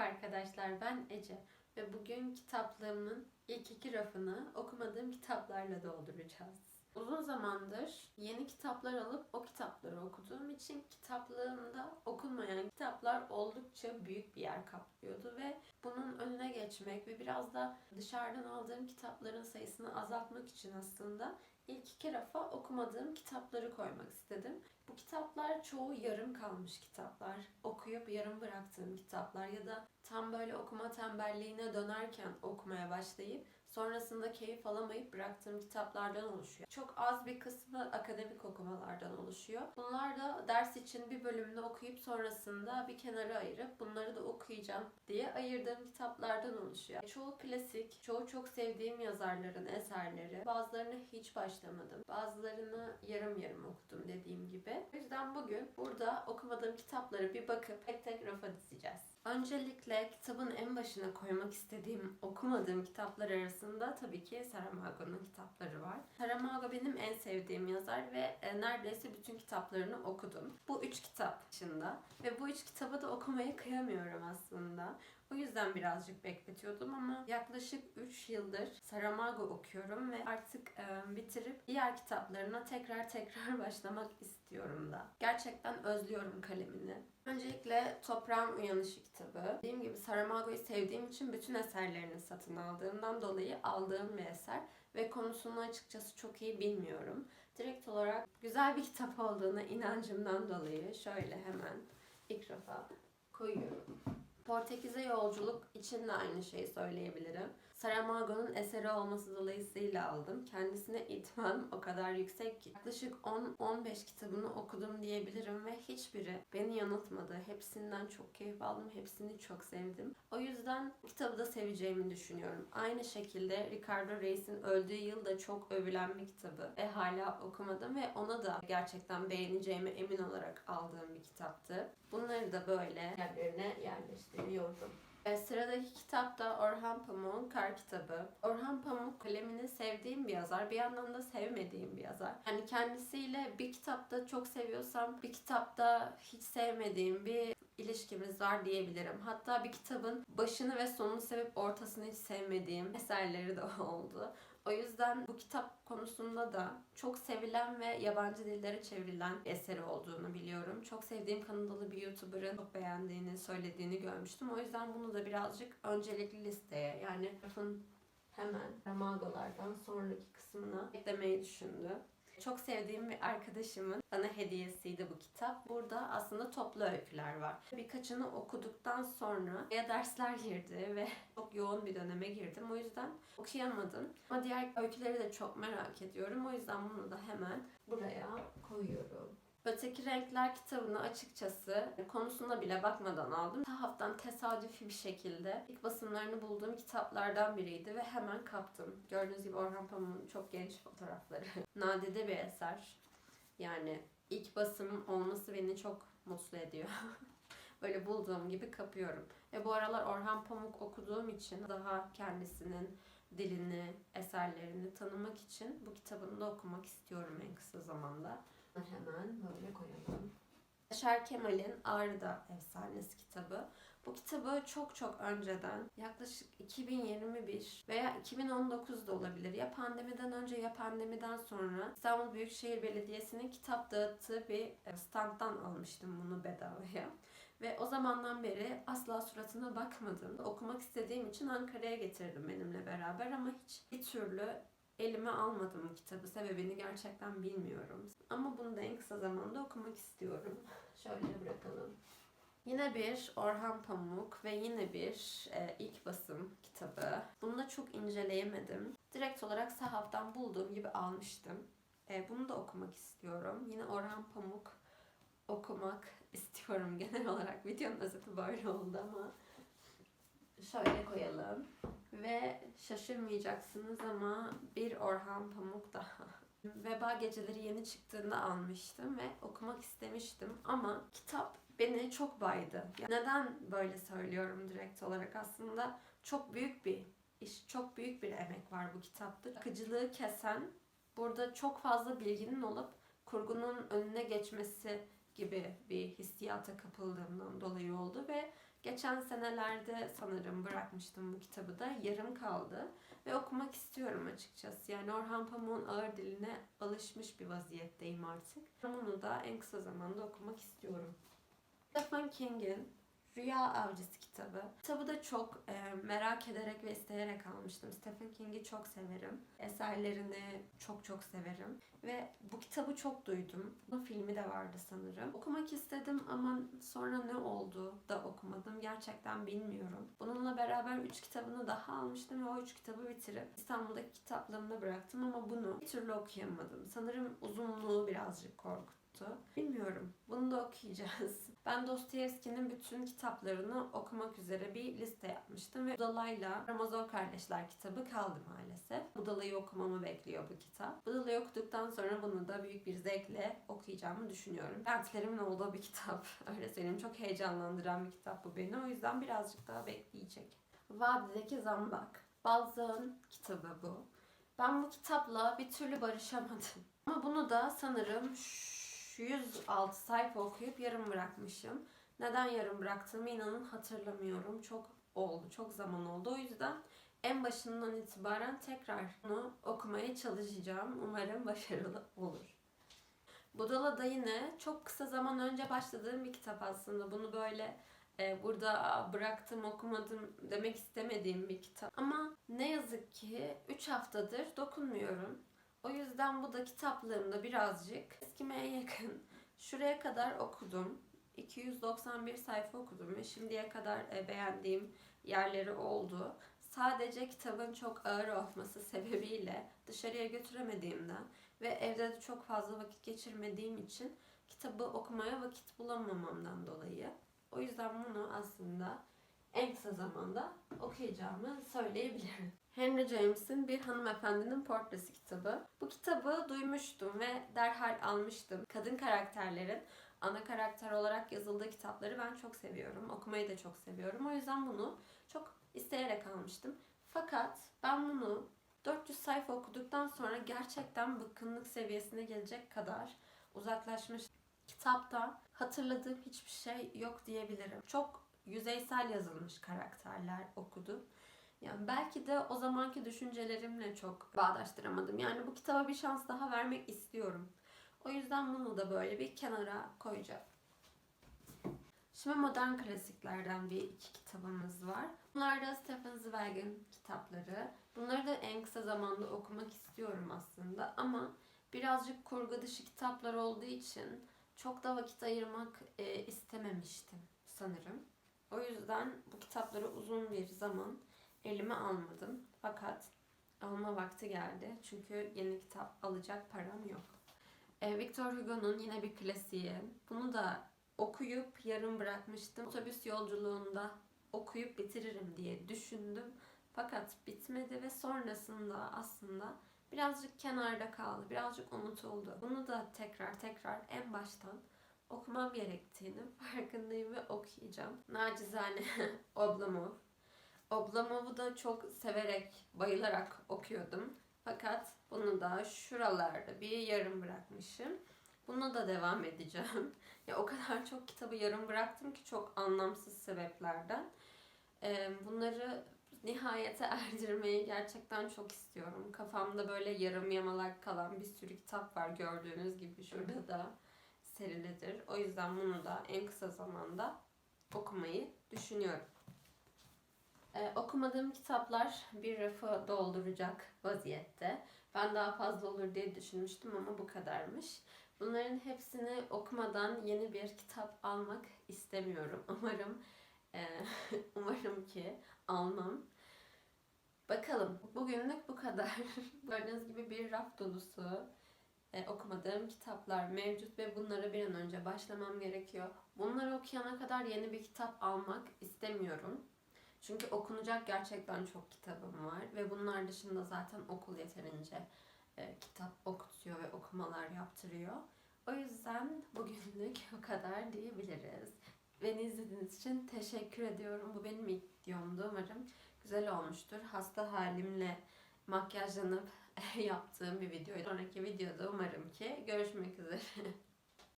arkadaşlar ben Ece ve bugün kitaplığımın ilk iki rafını okumadığım kitaplarla dolduracağız. Uzun zamandır yeni kitaplar alıp o kitapları okuduğum için kitaplığımda okunmayan kitaplar oldukça büyük bir yer kaplıyordu ve bunun önüne geçmek ve biraz da dışarıdan aldığım kitapların sayısını azaltmak için aslında ilk iki rafa okumadığım kitapları koymak istedim. Bu kitaplar çoğu yarım kalmış kitaplar. Okuyup yarım bıraktığım kitaplar ya da tam böyle okuma tembelliğine dönerken okumaya başlayıp sonrasında keyif alamayıp bıraktığım kitaplardan oluşuyor. Çok az bir kısmı akademik okumalardan oluşuyor. Bunlar da ders için bir bölümünü okuyup sonrasında bir kenara ayırıp bunları da okuyacağım diye ayırdığım kitaplardan oluşuyor. Çoğu klasik, çoğu çok sevdiğim yazarların eserleri. Bazılarını hiç başlamadım. Bazılarını yarım yarım okudum dediğim gibi. O yüzden bugün burada okumadığım kitapları bir bakıp tek tek rafa dizeceğiz. Öncelikle kitabın en başına koymak istediğim okumadığım kitaplar arasında tabii ki Saramago'nun kitapları var. Saramago benim en sevdiğim yazar ve e, neredeyse bütün kitaplarını okudum. Bu üç kitap dışında ve bu üç kitabı da okumaya kıyamıyorum aslında. O yüzden birazcık bekletiyordum ama yaklaşık 3 yıldır Saramago okuyorum ve artık e, bitirip diğer kitaplarına tekrar tekrar başlamak istiyorum da. Gerçekten özlüyorum kalemini. Öncelikle Toprağın Uyanışı kitabı. Dediğim gibi Saramago'yu sevdiğim için bütün eserlerini satın aldığımdan dolayı aldığım bir eser ve konusunu açıkçası çok iyi bilmiyorum. Direkt olarak güzel bir kitap olduğuna inancımdan dolayı şöyle hemen ilk rafa koyuyorum. Portekiz'e yolculuk için de aynı şeyi söyleyebilirim. Saramago'nun eseri olması dolayısıyla aldım. Kendisine itibarım o kadar yüksek ki. Yaklaşık 10-15 kitabını okudum diyebilirim ve hiçbiri beni yanıltmadı. Hepsinden çok keyif aldım. Hepsini çok sevdim. O yüzden kitabı da seveceğimi düşünüyorum. Aynı şekilde Ricardo Reis'in öldüğü yıl da çok övülen bir kitabı. Ve hala okumadım ve ona da gerçekten beğeneceğime emin olarak aldığım bir kitaptı. Bunları da böyle yerlerine yerleştiriyorum. E, sıradaki kitap da Orhan Pamuk'un Kar kitabı. Orhan Pamuk kalemini sevdiğim bir yazar, bir yandan da sevmediğim bir yazar. Yani kendisiyle bir kitapta çok seviyorsam bir kitapta hiç sevmediğim bir ilişkimiz var diyebilirim. Hatta bir kitabın başını ve sonunu sevip ortasını hiç sevmediğim eserleri de oldu. O yüzden bu kitap konusunda da çok sevilen ve yabancı dillere çevrilen eseri olduğunu biliyorum. Çok sevdiğim Kanadalı bir YouTuber'ın çok beğendiğini, söylediğini görmüştüm. O yüzden bunu da birazcık öncelikli listeye yani rafın hemen Ramagolardan sonraki kısmına eklemeyi düşündüm. Çok sevdiğim bir arkadaşımın bana hediyesiydi bu kitap. Burada aslında toplu öyküler var. Birkaçını okuduktan sonra ya dersler girdi ve çok yoğun bir döneme girdim. O yüzden okuyamadım. Ama diğer öyküleri de çok merak ediyorum. O yüzden bunu da hemen buraya koyuyorum. Öteki Renkler kitabını açıkçası konusuna bile bakmadan aldım. Sahaftan tesadüfi bir şekilde ilk basımlarını bulduğum kitaplardan biriydi ve hemen kaptım. Gördüğünüz gibi Orhan Pamuk'un çok geniş fotoğrafları. Nadide bir eser. Yani ilk basım olması beni çok mutlu ediyor. Böyle bulduğum gibi kapıyorum. Ve bu aralar Orhan Pamuk okuduğum için daha kendisinin dilini, eserlerini tanımak için bu kitabını da okumak istiyorum en kısa zamanda. Hemen böyle koyalım. Yaşar Kemal'in Ağrı'da Efsanesi kitabı. Bu kitabı çok çok önceden yaklaşık 2021 veya 2019 da olabilir. Ya pandemiden önce ya pandemiden sonra İstanbul Büyükşehir Belediyesi'nin kitap dağıttığı bir standtan almıştım bunu bedavaya. Ve o zamandan beri asla suratına bakmadım. Okumak istediğim için Ankara'ya getirdim benimle beraber ama hiç bir türlü elime almadım kitabı. Sebebini gerçekten bilmiyorum. Ama bunu da en kısa zamanda okumak istiyorum. Şöyle bırakalım. Yine bir Orhan Pamuk ve yine bir e, ilk basım kitabı. Bunu da çok inceleyemedim. Direkt olarak sahaftan bulduğum gibi almıştım. E, bunu da okumak istiyorum. Yine Orhan Pamuk okumak istiyorum genel olarak. Videonun özeti böyle oldu ama şöyle koyalım. Ve şaşırmayacaksınız ama bir Orhan Pamuk daha. Veba Geceleri yeni çıktığında almıştım ve okumak istemiştim ama kitap beni çok baydı. Neden böyle söylüyorum direkt olarak? Aslında çok büyük bir iş, çok büyük bir emek var bu kitapta. Akıcılığı kesen, burada çok fazla bilginin olup kurgunun önüne geçmesi gibi bir hissiyata kapıldığımdan dolayı oldu ve Geçen senelerde sanırım bırakmıştım bu kitabı da. Yarım kaldı. Ve okumak istiyorum açıkçası. Yani Orhan Pamuk'un ağır diline alışmış bir vaziyetteyim artık. Bunu da en kısa zamanda okumak istiyorum. Stephen King'in Rüya Avcısı kitabı. Kitabı da çok e, merak ederek ve isteyerek almıştım. Stephen King'i çok severim. Eserlerini çok çok severim. Ve bu kitabı çok duydum. Bunun filmi de vardı sanırım. Okumak istedim ama sonra ne oldu da okumadım gerçekten bilmiyorum. Bununla beraber 3 kitabını daha almıştım ve o 3 kitabı bitirip İstanbul'daki kitaplığımda bıraktım ama bunu bir türlü okuyamadım. Sanırım uzunluğu birazcık korkuttu. Bilmiyorum. Bunu da okuyacağız. Ben Dostoyevski'nin bütün kitaplarını okumak üzere bir liste yapmıştım ve Budala'yla Ramazan Kardeşler kitabı kaldı maalesef. Budala'yı okumamı bekliyor bu kitap. Budala'yı okuduktan sonra bunu da büyük bir zevkle okuyacağımı düşünüyorum. Dertlerimin olduğu bir kitap. Öyle söyleyeyim. Çok heyecanlandıran bir kitap bu beni. O yüzden birazcık daha bekleyecek. Vadideki Zambak. Balzac'ın kitabı bu. Ben bu kitapla bir türlü barışamadım. Ama bunu da sanırım 106 sayfa okuyup yarım bırakmışım. Neden yarım bıraktığımı inanın hatırlamıyorum. Çok oldu, çok zaman oldu. O yüzden en başından itibaren tekrar bunu okumaya çalışacağım. Umarım başarılı olur. Budala da yine çok kısa zaman önce başladığım bir kitap aslında. Bunu böyle e, burada bıraktım okumadım demek istemediğim bir kitap. Ama ne yazık ki 3 haftadır dokunmuyorum. O yüzden bu da kitaplığımda birazcık eskimeye yakın. Şuraya kadar okudum. 291 sayfa okudum ve şimdiye kadar e, beğendiğim yerleri oldu. Sadece kitabın çok ağır olması sebebiyle dışarıya götüremediğimden ve evde de çok fazla vakit geçirmediğim için kitabı okumaya vakit bulamamamdan dolayı. O yüzden bunu aslında en kısa zamanda okuyacağımı söyleyebilirim. Henry James'in Bir Hanımefendinin Portresi kitabı. Bu kitabı duymuştum ve derhal almıştım. Kadın karakterlerin ana karakter olarak yazıldığı kitapları ben çok seviyorum. Okumayı da çok seviyorum. O yüzden bunu çok isteyerek almıştım. Fakat ben bunu 400 sayfa okuduktan sonra gerçekten bıkkınlık seviyesine gelecek kadar uzaklaşmış. Kitapta hatırladığım hiçbir şey yok diyebilirim. Çok yüzeysel yazılmış karakterler okudum. Yani belki de o zamanki düşüncelerimle çok bağdaştıramadım. Yani bu kitaba bir şans daha vermek istiyorum. O yüzden bunu da böyle bir kenara koyacağım. Şimdi modern klasiklerden bir iki kitabımız var. Bunlar da Stephen Zweig'in kitapları. Bunları da en kısa zamanda okumak istiyorum aslında ama birazcık kurgu dışı kitaplar olduğu için çok da vakit ayırmak e, istememiştim sanırım. O yüzden bu kitapları uzun bir zaman elime almadım. Fakat alma vakti geldi. Çünkü yeni kitap alacak param yok. E, Victor Hugo'nun yine bir klasiği. Bunu da okuyup yarım bırakmıştım. Otobüs yolculuğunda okuyup bitiririm diye düşündüm. Fakat bitmedi ve sonrasında aslında birazcık kenarda kaldı. Birazcık unutuldu. Bunu da tekrar tekrar en baştan okumam gerektiğini farkındayım ve okuyacağım. Nacizane Oblomov. Oblomov'u da çok severek, bayılarak okuyordum. Fakat bunu da şuralarda bir yarım bırakmışım. Buna da devam edeceğim. ya o kadar çok kitabı yarım bıraktım ki çok anlamsız sebeplerden. Ee, bunları nihayete erdirmeyi gerçekten çok istiyorum. Kafamda böyle yarım yamalak kalan bir sürü kitap var gördüğünüz gibi şurada da serilidir. O yüzden bunu da en kısa zamanda okumayı düşünüyorum. Ee, okumadığım kitaplar bir rafı dolduracak vaziyette. Ben daha fazla olur diye düşünmüştüm ama bu kadarmış. Bunların hepsini okumadan yeni bir kitap almak istemiyorum. Umarım e, umarım ki almam. Bakalım. Bugünlük bu kadar. Gördüğünüz gibi bir raf dolusu e, okumadığım kitaplar mevcut ve bunlara bir an önce başlamam gerekiyor. Bunları okuyana kadar yeni bir kitap almak istemiyorum. Çünkü okunacak gerçekten çok kitabım var ve bunlar dışında zaten okul yeterince e, kitap okutuyor ve okumalar yaptırıyor. O yüzden bugünlük o kadar diyebiliriz. Beni izlediğiniz için teşekkür ediyorum. Bu benim ilk videomdu. Umarım güzel olmuştur. Hasta halimle makyajlanıp yaptığım bir videoydu. Sonraki videoda umarım ki görüşmek üzere.